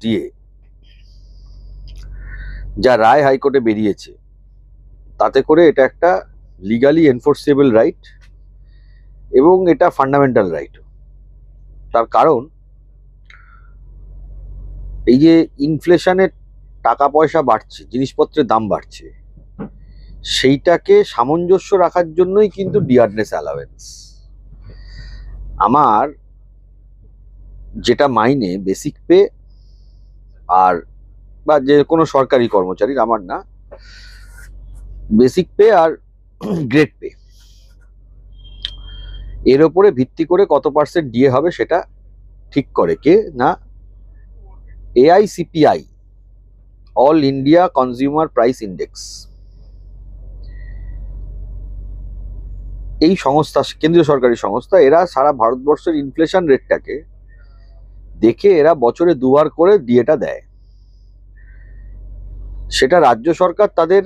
DA যা রায় হাইকোর্টে বেরিয়েছে, তাতে করে এটা একটা লিগালি এনফোর্সেবল রাইট এবং এটা ফান্ডামেন্টাল রাইট তার কারণ, এই যে ইনফ্লেশনের টাকা পয়সা বাড়ছে, জিনিসপত্রের দাম বাড়ছে, সেইটাকে সামঞ্জস্য রাখার জন্যই কিন্তু ডিয়ারনেস অ্যালাওয়েন্স আমার যেটা মাইনে বেসিক পে আর বা যে কোনো সরকারি কর্মচারীর, আমার না বেসিক পে আর গ্রেড পে এর ওপরে ভিত্তি করে কত পার্সেন্ট ডিএ হবে সেটা ঠিক করে কে না? AICPI all India consumer price index এই সংস্থা, কেন্দ্রীয় সরকারি সংস্থা, এরা সারা ভারতবর্ষের ইনফ্লেশন রেটটাকে দেখে এরা বছরে দুবার করে ডিএটা দেয়। সেটা রাজ্য সরকার তাদের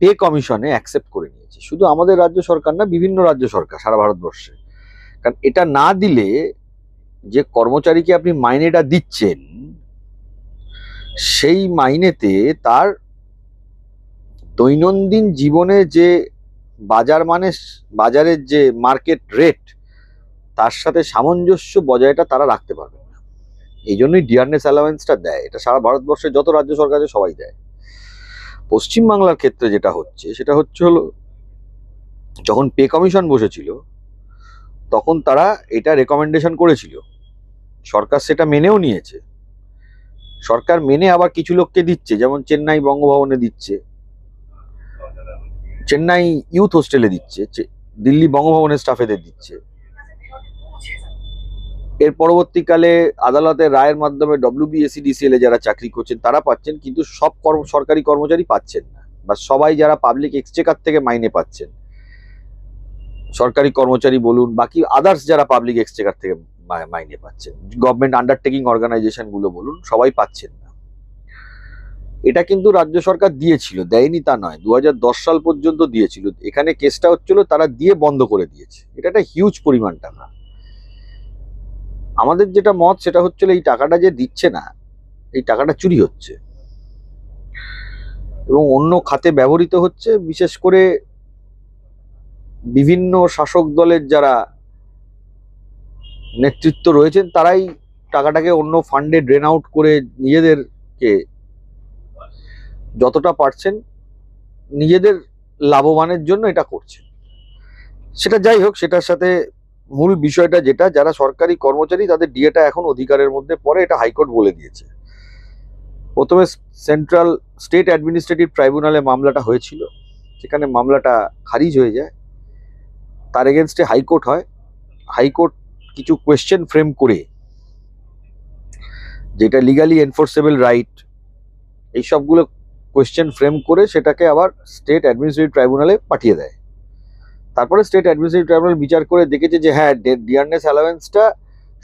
পে কমিশনে অ্যাকসেপ্ট করে নিয়েছে। শুধু আমাদের রাজ্য সরকার না, বিভিন্ন রাজ্য সরকার সারা ভারতবর্ষে। কারণ এটা না দিলে যে কর্মচারীকে আপনি মাইনেটা দিচ্ছেন, সেই মাইনেতে তার দৈনন্দিন জীবনে যে বাজার মানে বাজারের যে মার্কেট রেট তার সাথে সামঞ্জস্য বজায়টা তারা রাখতে পারবে এই জন্যই ডিয়ারনেস অ্যালাওয়েন্সটা দেয়। এটা সারা ভারতবর্ষের যত রাজ্য সরকার আছে সবাই দেয়। পশ্চিমবাংলার ক্ষেত্রে যেটা হচ্ছে, সেটা হচ্ছে হলো, যখন পে কমিশন বসেছিল, তখন তারা এটা রেকমেন্ডেশন করেছিল। সরকার সেটা মেনেও নিয়েছে। সরকার মেনে আবার কিছু লোককে দিচ্ছে, যেমন চেন্নাই বঙ্গভবনে দিচ্ছে। চেন্নাই ইউথ হোস্টেলে দিচ্ছে দিল্লি বঙ্গভবনের স্টাফেদের দিচ্ছে। এর পরবর্তীকালে আদালতের রায়ের মাধ্যমে ডব্লিউবিএসিডিসিএল এ যারা চাকরি করছেন, তারা পাচ্ছেন, কিন্তু সব কর্ম, সরকারি কর্মচারী পাচ্ছেন না। বা সবাই যারা পাবলিক এক্সচেকার থেকে মাইনে পাচ্ছেন। সরকারি কর্মচারী বলুন, বাকি আদার্স যারা পাবলিক এক্সচেকার থেকে মাইনে পাচ্ছেন গভর্নমেন্ট আন্ডারটেকিং অর্গানাইজেশনগুলো বলুন, সবাই পাচ্ছেন না। এটা কিন্তু রাজ্য সরকার দিয়েছিল, দেয়নি তা নয় দু সাল পর্যন্ত দিয়েছিল। এখানে কেসটা হচ্ছিল, তারা দিয়ে বন্ধ করে দিয়েছে। এটা একটা হিউজ পরিমাণ টাকা আমাদের যেটা মত সেটা হচ্ছিল এই টাকাটা যে দিচ্ছে না, এই টাকাটা চুরি হচ্ছে। এবং অন্য খাতে ব্যবহৃত হচ্ছে, বিশেষ করে বিভিন্ন শাসক দলের যারা নেতৃত্ব রয়েছেন, তারাই টাকাটাকে অন্য ফান্ডে ড্রেন আউট করে নিজেদেরকে যতটা পারছেন নিজেদের লাভবানের জন্য এটা করছেন। সেটা যাই হোক, সেটার সাথে মূল বিষয়টা যেটা, যারা সরকারি কর্মচারী তাদের ডিএটা এখন অধিকারের মধ্যে পড়ে, এটা হাইকোর্ট বলে দিয়েছে। প্রথমে সেন্ট্রাল স্টেট অ্যাডমিনিস্ট্রেটিভ ট্রাইব্যুনালে মামলাটা হয়েছিল সেখানে মামলাটা খারিজ হয়ে যায়। তার এগেনস্টে হাইকোর্ট হয়। হাইকোর্ট কিছু কোয়েশ্চেন ফ্রেম করে, যেটা লিগালি এনফোর্সেবল রাইট এই সবগুলো কোয়েশ্চেন ফ্রেম করে সেটাকে আবার স্টেট অ্যাডমিনিস্ট্রেটিভ ট্রাইব্যুনালে পাঠিয়ে দেয়। তারপরে স্টেট অ্যাডমিনিস্ট্রেটিভ ট্রাইব্যুনাল বিচার করে দেখেছে যে হ্যাঁ ডিয়ারনেস অ্যালাওয়েন্সটা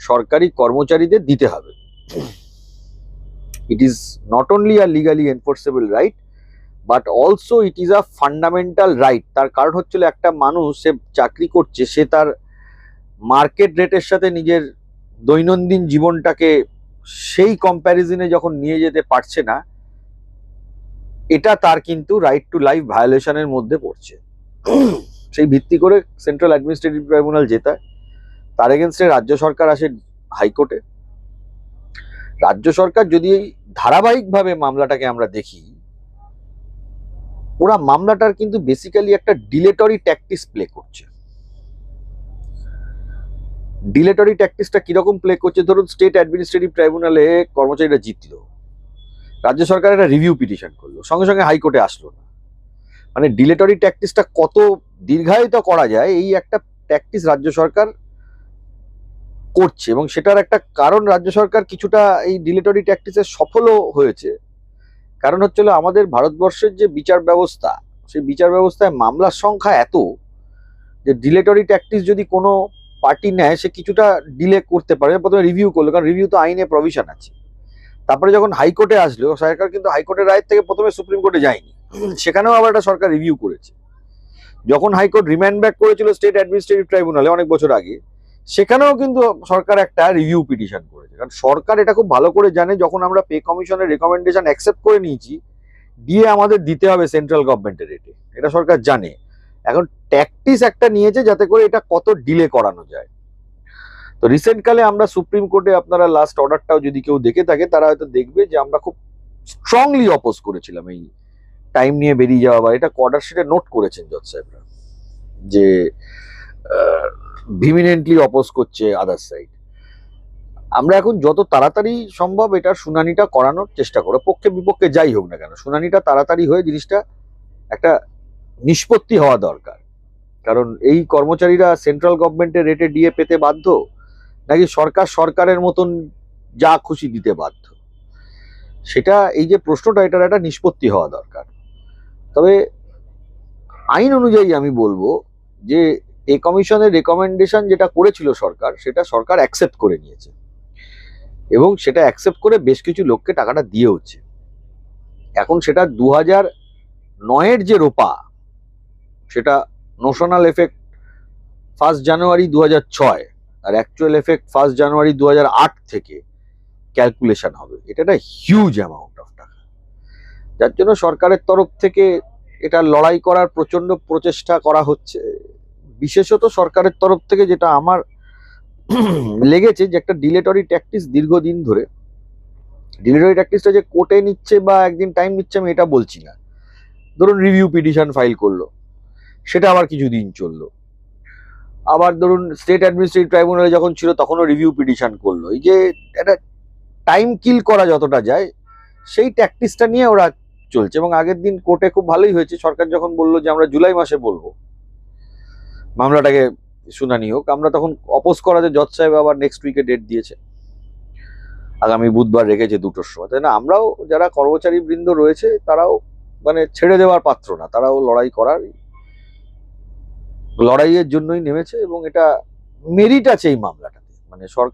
সরকারি কর্মচারীদের দিতে হবে। It is not only a legally enforceable right but also it is a fundamental right তার কারণ হচ্ছিল একটা মানুষ সে চাকরি করছে, সে তার মার্কেট রেটের সাথে নিজের দৈনন্দিন জীবনটাকে সেই কম্প্যারিজনে যখন নিয়ে যেতে পারছে না, এটা তার কিন্তু রাইট টু লাইফ ভায়োলেশনের মধ্যে পড়ছে। সেই ভিত্তি করে সেন্ট্রাল অ্যাডমিনিস্ট্রেটিভ ট্রাইব্যুনাল জেতায়। তার এগেনস্টে রাজ্য সরকার আসে হাইকোর্টে। রাজ্য সরকার যদি এই ধারাবাহিকভাবে মামলাটাকে আমরা দেখি, ওরা মামলাটার কিন্তু বেসিক্যালি একটা ডিলেটরি ট্যাকটিস প্লে করছে। ডিলেটরি ট্যাকটিসটা কীরকম প্লে করছে? ধরুন স্টেট অ্যাডমিনিস্ট্রেটিভ ট্রাইব্যুনালে কর্মচারীরা জিতলো। রাজ্য সরকার একটা রিভিউ পিটিশন করল। সঙ্গে সঙ্গে হাইকোর্টে আসলো না। মানে ডিলেটরি ট্যাকটিসটা কত দীর্ঘায়িত করা যায়, এই একটা ট্যাকটিস রাজ্য সরকার করছে এবং সেটার একটা কারণ রাজ্য সরকার কিছুটা এই ডিলেটরি ট্যাকটিসে সফলও হয়েছে। কারণ হচ্ছিল আমাদের ভারতবর্ষের যে বিচার ব্যবস্থা, সেই বিচার ব্যবস্থায় মামলার সংখ্যা এত যে ডিলেটরি ট্যাকটিস যদি কোনো পার্টি নেয়, সে কিছুটা ডিলে করতে পারে প্রথমে রিভিউ করল, কারণ রিভিউ তো আইনে প্রভিশন আছে। তারপরে যখন হাইকোর্টে আসলো, সরকার কিন্তু হাইকোর্টের রায় থেকে প্রথমে সুপ্রিম কোর্টে যায়নি। সেখানেও আবার একটা সরকার রিভিউ করেছে। যখন হাইকোর্ট রিমান্ড ব্যাক করেছিল স্টেট অ্যাডমিনিস্ট্রেটিভ ট্রাইব্যুনালে অনেক বছর আগে, সেখানেও কিন্তু সরকার একটা রিভিউ পিটিশন করেছে। কারণ সরকার এটা খুব ভালো করে জানে, যখন আমরা পে কমিশনের রেকমেন্ডেশন অ্যাকসেপ্ট করে নিয়েছি, দিয়ে আমাদের দিতে হবে সেন্ট্রাল গভর্নমেন্টের রেটে এটা সরকার জানে। এখন ট্যাকটিস একটা নিয়েছে যাতে করে এটা কত ডিলে করানো যায়। তো রিসেন্টকালে আমরা সুপ্রিম কোর্টে আপনারা লাস্ট অর্ডারটাও যদি কেউ দেখে থাকে, তারা হয়তো দেখবে যে আমরা খুব স্ট্রংলি অপোজ করেছিলাম এই টাইম নিয়ে বেরিয়ে যাওয়া বা এটা অর্ডার শিটে নোট করেছেন জজ সাহেবরা যে ভিমিনেন্টলি অপোজ করছে আদার সাইড আমরা এখন যত তাড়াতাড়ি সম্ভব এটার শুনানিটা করানোর চেষ্টা করো পক্ষে বিপক্ষে যাই হোক না কেন, শুনানিটা তাড়াতাড়ি হয়ে জিনিসটা একটা নিষ্পত্তি হওয়া দরকার। কারণ এই কর্মচারীরা সেন্ট্রাল গভর্নমেন্টের রেটে ডিএ পেতে বাধ্য? নাকি সরকার সরকারের মতন যা খুশি দিতে বাধ্য? সেটা এই যে প্রশ্নটা, এটার একটা নিষ্পত্তি হওয়া দরকার। তবে আইন অনুযায়ী আমি বলব যে এ কমিশনের রেকমেন্ডেশন যেটা করেছিল সরকার, সেটা সরকার অ্যাকসেপ্ট করে নিয়েছে। এবং সেটা অ্যাকসেপ্ট করে বেশ কিছু লোককে টাকাটা দিয়ে হচ্ছে এখন সেটা দু হাজার নয়ের যে রোপা, সেটা নোশনাল এফেক্ট ফার্স্ট জানুয়ারি দু ছয় আর অ্যাকচুয়াল এফেক্ট ফার্স্ট জানুয়ারি দু হাজার আট থেকে ক্যালকুলেশন হবে। এটা একটা হিউজ অ্যামাউন্ট অফ যার জন্য সরকারের তরফ থেকে এটা লড়াই করার প্রচণ্ড প্রচেষ্টা করা হচ্ছে। বিশেষত সরকারের তরফ থেকে যেটা আমার লেগেছে যে একটা ডিলেটরি ট্যাকটিস দীর্ঘদিন ধরে। ডিলেটরি ট্যাকটিসটা যে কোর্টে নিচ্ছে বা একদিন টাইম নিচ্ছে আমি এটা বলছি না। ধরুন রিভিউ পিটিশন ফাইল করল, সেটা আবার কিছুদিন চলল। আবার ধরুন স্টেট অ্যাডমিনিস্ট্রেটিভ ট্রাইব্যুনালে যখন ছিল তখনও রিভিউ পিটিশন করল। এই যে একটা টাইম কিল করা যতটা যায়, সেই ট্যাকটিসটা নিয়ে ওরা চলছে এবং আগের দিন কোর্টে খুব ভালোই হয়েছে। সরকার যখন বলল যে আমরা জুলাই মাসে বলব, মামলাটাকে শুনানি হোক, আমরা তখন অপোজ করাতে জজ সাহেব আবার নেক্সট উইকে ডেট দিয়েছে। আগামী বুধবার রেখেছে দুটোর সময়। তাই না? আমরাও যারা কর্মচারী বৃন্দ রয়েছে, তারাও মানে ছেড়ে দেওয়ার পাত্র না। তারাও লড়াই করার, লড়াইয়ের জন্যই নেমেছে এবং এটা মেরিট আছে এই মামলাটাতে। মানে সরকার